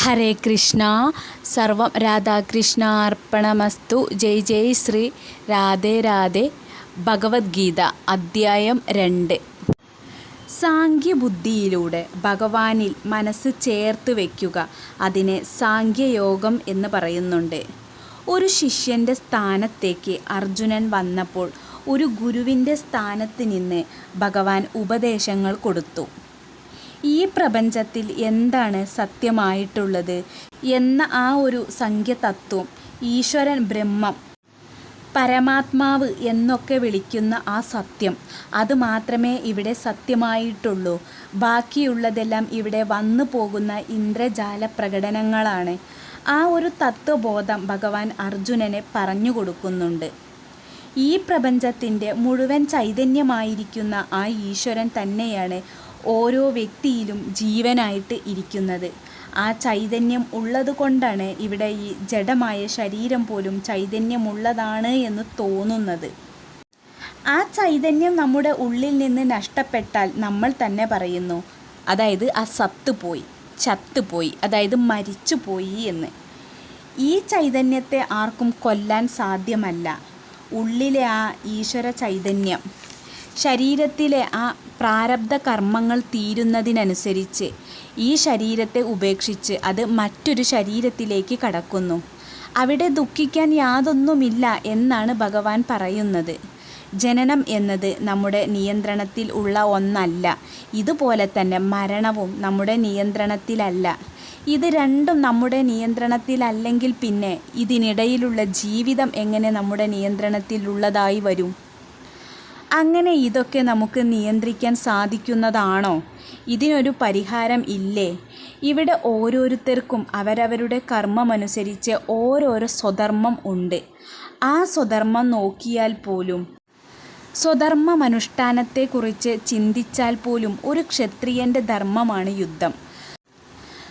ഹരേ കൃഷ്ണ. സർവം രാധാകൃഷ്ണ അർപ്പണമസ്തു. ജയ് ജയ് ശ്രീ രാധേ രാധേ. ഭഗവത്ഗീത അദ്ധ്യായം രണ്ട്. സാങ്ഖ്യബുദ്ധിയിലൂടെ ഭഗവാനിൽ മനസ്സ് ചേർത്ത് വയ്ക്കുക അതിനെ സാങ്ഖ്യയോഗം എന്ന് പറയുന്നുണ്ട്. ഒരു ശിഷ്യന്റെ സ്ഥാനത്തേക്ക് അർജുനൻ വന്നപ്പോൾ ഒരു ഗുരുവിന്റെ സ്ഥാനത്ത് നിന്ന് ഭഗവാൻ ഉപദേശങ്ങൾ കൊടുത്തു. ഈ പ്രപഞ്ചത്തിൽ എന്താണ് സത്യമായിട്ടുള്ളത് എന്ന ആ ഒരു സംഖ്യതത്വം ഈശ്വരൻ ബ്രഹ്മം പരമാത്മാവ് എന്നൊക്കെ വിളിക്കുന്ന ആ സത്യം. അത് മാത്രമേ ഇവിടെ സത്യമായിട്ടുള്ളൂ. ബാക്കിയുള്ളതെല്ലാം ഇവിടെ വന്നു പോകുന്ന ഇന്ദ്രജാല പ്രകടനങ്ങളാണ് ആ ഒരു തത്വബോധം ഭഗവാൻ അർജുനനെ പറഞ്ഞു കൊടുക്കുന്നുണ്ട്. ഈ പ്രപഞ്ചത്തിന്റെ മുഴുവൻ ചൈതന്യമായിരിക്കുന്ന ആ ഈശ്വരൻ തന്നെയാണ് ഓരോ വ്യക്തിയിലും ജീവനായിട്ട് ഇരിക്കുന്നത്. ആ ചൈതന്യം ഉള്ളതുകൊണ്ടാണ് ഇവിടെ ഈ ജഡമായ ശരീരം പോലും ചൈതന്യമുള്ളതാണ് എന്ന് തോന്നുന്നത്. ആ ചൈതന്യം നമ്മുടെ ഉള്ളിൽ നിന്ന് നഷ്ടപ്പെട്ടാൽ നമ്മൾ തന്നെ പറയുന്നു അതായത് ആ സത്ത് പോയി ചത്തുപോയി അതായത് മരിച്ചു പോയി എന്ന്. ഈ ചൈതന്യത്തെ ആർക്കും കൊല്ലാൻ സാധ്യമല്ല. ഉള്ളിലെ ആ ഈശ്വര ചൈതന്യം ശരീരത്തിലെ ആ പ്രാരബ്ധ കർമ്മങ്ങൾ തീരുന്നതിനനുസരിച്ച് ഈ ശരീരത്തെ ഉപേക്ഷിച്ച് അത് മറ്റൊരു ശരീരത്തിലേക്ക് കടക്കുന്നു. അവിടെ ദുഃഖിക്കാൻ യാതൊന്നുമില്ല എന്നാണ് ഭഗവാൻ പറയുന്നത്. ജനനം എന്നത് നമ്മുടെ നിയന്ത്രണത്തിൽ ഉള്ള ഒന്നല്ല. ഇതുപോലെ തന്നെ മരണവും നമ്മുടെ നിയന്ത്രണത്തിലല്ല. ഇത് രണ്ടും നമ്മുടെ നിയന്ത്രണത്തിലല്ലെങ്കിൽ പിന്നെ ഇതിനിടയിലുള്ള ജീവിതം എങ്ങനെ നമ്മുടെ നിയന്ത്രണത്തിലുള്ളതായി വരും? അങ്ങനെ ഇതൊക്കെ നമുക്ക് നിയന്ത്രിക്കാൻ സാധിക്കുന്നതാണോ? ഇതിനൊരു പരിഹാരം ഇല്ലേ? ഇവിടെ ഓരോരുത്തർക്കും അവരവരുടെ കർമ്മമനുസരിച്ച് ഓരോരോ സ്വധർമ്മം ഉണ്ട്. ആ സ്വധർമ്മം നോക്കിയാൽ പോലും സ്വധർമ്മമനുഷ്ഠാനത്തെക്കുറിച്ച് ചിന്തിച്ചാൽ പോലും ഒരു ക്ഷത്രിയന്റെ ധർമ്മമാണ് യുദ്ധം.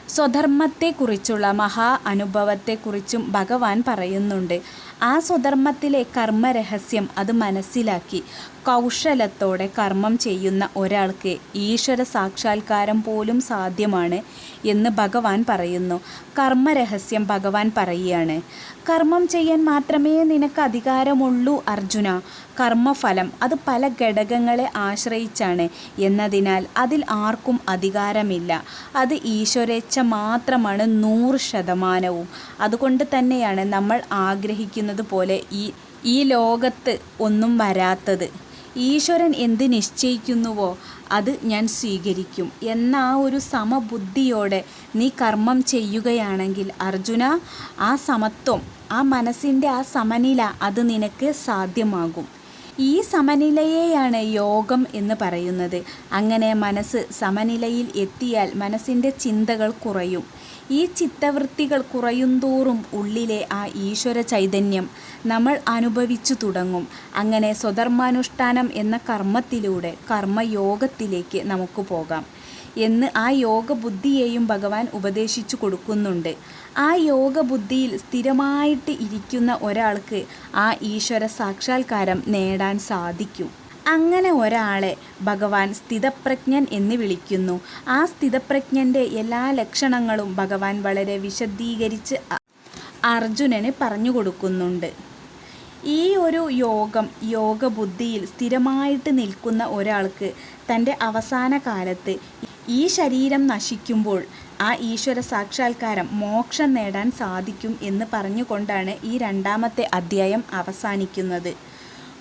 സ്വധർമ്മത്തെക്കുറിച്ചുള്ള മഹാ അനുഭവത്തെക്കുറിച്ചും ഭഗവാൻ പറയുന്നുണ്ട്. ആ സ്വധർമ്മത്തിലെ കർമ്മരഹസ്യം അത് മനസ്സിലാക്കി കൗശലത്തോടെ കർമ്മം ചെയ്യുന്ന ഒരാൾക്ക് ഈശ്വര സാക്ഷാത്കാരം പോലും സാധ്യമാണ് എന്ന് ഭഗവാൻ പറയുന്നു. കർമ്മരഹസ്യം ഭഗവാൻ പറയുകയാണ്. കർമ്മം ചെയ്യാൻ മാത്രമേ നിനക്ക് അധികാരമുള്ളൂ അർജുന. കർമ്മഫലം അത് പല ഘടകങ്ങളെ ആശ്രയിച്ചാണ്. എന്നതിനാൽ അതിൽ ആർക്കും അധികാരമില്ല. അത് ഈശ്വരേച്ഛ മാത്രമാണ് നൂറ് ശതമാനവും. അതുകൊണ്ട് തന്നെയാണ് നമ്മൾ ആഗ്രഹിക്കുന്നത് പോലെ ഈ ഈ ലോകത്ത് ഒന്നും വരാത്തത് ഈശ്വരൻ എന്ത് നിശ്ചയിക്കുന്നുവോ അത് ഞാൻ സ്വീകരിക്കും. എന്ന ആ ഒരു സമബുദ്ധിയോടെ നീ കർമ്മം ചെയ്യുകയാണെങ്കിൽ അർജുന ആ സമത്വം ആ മനസ്സിന്റെ ആ സമനില അത് നിനക്ക് സാധ്യമാകും. ഈ സമനിലയെയാണ് യോഗം എന്ന് പറയുന്നത്. അങ്ങനെ മനസ്സ് സമനിലയിൽ എത്തിയാൽ മനസ്സിന്റെ ചിന്തകൾ കുറയും. ഈ ചിത്തവൃത്തികൾ കുറയുന്തോറും ഉള്ളിലെ ആ ഈശ്വര ചൈതന്യം നമ്മൾ അനുഭവിച്ചു തുടങ്ങും. അങ്ങനെ സ്വധർമാനുഷ്ഠാനം എന്ന കർമ്മത്തിലൂടെ കർമ്മയോഗത്തിലേക്ക് നമുക്ക് പോകാം. എന്ന് ആ യോഗബുദ്ധിയെയും ഭഗവാൻ ഉപദേശിച്ചു കൊടുക്കുന്നുണ്ട്. ആ യോഗബുദ്ധിയിൽ സ്ഥിരമായിട്ട് ഇരിക്കുന്ന ഒരാൾക്ക് ആ ഈശ്വര സാക്ഷാത്കാരം നേടാൻ സാധിക്കും. അങ്ങനെ ഒരാളെ ഭഗവാൻ സ്ഥിതപ്രജ്ഞൻ എന്ന് വിളിക്കുന്നു. ആ സ്ഥിതപ്രജ്ഞന്റെ എല്ലാ ലക്ഷണങ്ങളും ഭഗവാൻ വളരെ വിശദീകരിച്ച് അർജുനന് പറഞ്ഞു കൊടുക്കുന്നുണ്ട്. ഈ ഒരു യോഗം യോഗബുദ്ധിയിൽ സ്ഥിരമായിട്ട് നിൽക്കുന്ന ഒരാൾക്ക് തന്റെ അവസാന കാലത്ത് ഈ ശരീരം നശിക്കുമ്പോൾ ആ ഈശ്വര സാക്ഷാത്കാരം മോക്ഷം നേടാൻ സാധിക്കും എന്ന് പറഞ്ഞുകൊണ്ടാണ് ഈ രണ്ടാമത്തെ അധ്യായം അവസാനിക്കുന്നത്.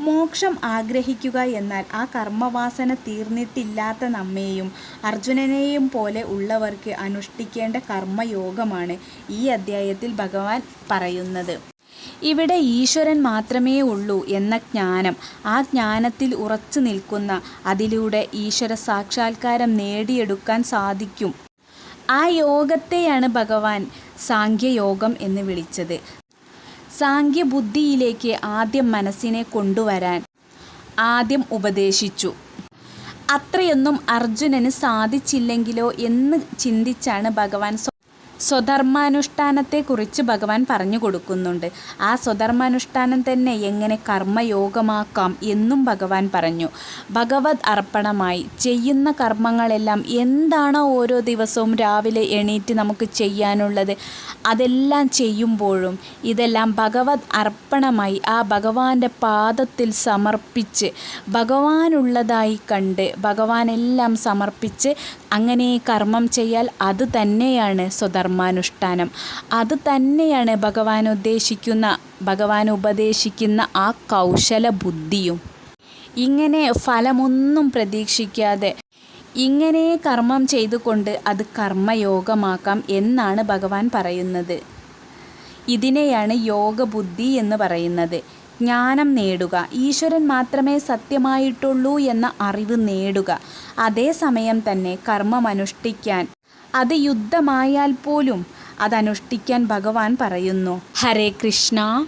മോക്ഷം ആഗ്രഹിക്കുക എന്നാൽ ആ കർമ്മവാസന തീർന്നിട്ടില്ലാത്ത നമ്മെയും അർജുനനെയും പോലെ ഉള്ളവർക്ക് അനുഷ്ഠിക്കേണ്ട കർമ്മയോഗമാണ് ഈ അദ്ധ്യായത്തിൽ ഭഗവാൻ പറയുന്നത്. ഇവിടെ ഈശ്വരൻ മാത്രമേ ഉള്ളൂ എന്ന ജ്ഞാനം ആ ജ്ഞാനത്തിൽ ഉറച്ചു നിൽക്കുന്ന അതിലൂടെ ഈശ്വര സാക്ഷാത്കാരം നേടിയെടുക്കാൻ സാധിക്കും. ആ യോഗത്തെയാണ് ഭഗവാൻ സാങ്ഖ്യയോഗം എന്ന് വിളിച്ചത്. സാങ്ഖ്യബുദ്ധിയിലേക്ക് ആദ്യം മനസ്സിനെ കൊണ്ടുവരാൻ ആദ്യം ഉപദേശിച്ചു. അത്രയൊന്നും അർജുനന് സാധിച്ചില്ലെങ്കിലോ എന്ന് ചിന്തിച്ചാണ് ഭഗവാൻ സ്വധർമാനുഷ്ഠാനത്തെക്കുറിച്ച് ഭഗവാൻ പറഞ്ഞു കൊടുക്കുന്നുണ്ട്. ആ സ്വധർമാനുഷ്ഠാനം തന്നെ എങ്ങനെ കർമ്മയോഗമാക്കാം എന്നും ഭഗവാൻ പറഞ്ഞു. ഭഗവത് അർപ്പണമായി ചെയ്യുന്ന കർമ്മങ്ങളെല്ലാം എന്താണോ ഓരോ ദിവസവും രാവിലെ എണീറ്റ് നമുക്ക് ചെയ്യാനുള്ളത് അതെല്ലാം ചെയ്യുമ്പോഴും ഇതെല്ലാം ഭഗവത് അർപ്പണമായി ആ ഭഗവാന്റെ പാദത്തിൽ സമർപ്പിച്ച് ഭഗവാനുള്ളതായി കണ്ട് ഭഗവാനെല്ലാം സമർപ്പിച്ച് അങ്ങനെ കർമ്മം ചെയ്യാൽ അത് തന്നെയാണ് സ്വധർമാനുഷ്ഠാനം അത് തന്നെയാണ് ഭഗവാൻ ഉദ്ദേശിക്കുന്ന ഭഗവാൻ ഉപദേശിക്കുന്ന ആ കൗശല ബുദ്ധിയും. ഇങ്ങനെ ഫലമൊന്നും പ്രതീക്ഷിക്കാതെ ഇങ്ങനെ കർമ്മം ചെയ്തുകൊണ്ട് അത് കർമ്മയോഗമാക്കാം എന്നാണ് ഭഗവാൻ പറയുന്നത്. ഇതിനെയാണ് യോഗബുദ്ധി എന്ന് പറയുന്നത്. ജ്ഞാനം നേടുക. ഈശ്വരൻ മാത്രമേ സത്യമായിട്ടുള്ളൂ എന്ന അറിവ് നേടുക. അതേസമയം തന്നെ കർമ്മം അനുഷ്ഠിക്കാൻ അത് യുദ്ധമായാൽ പോലും അതനുഷ്ഠിക്കാൻ ഭഗവാൻ പറയുന്നു. ഹരേ കൃഷ്ണ.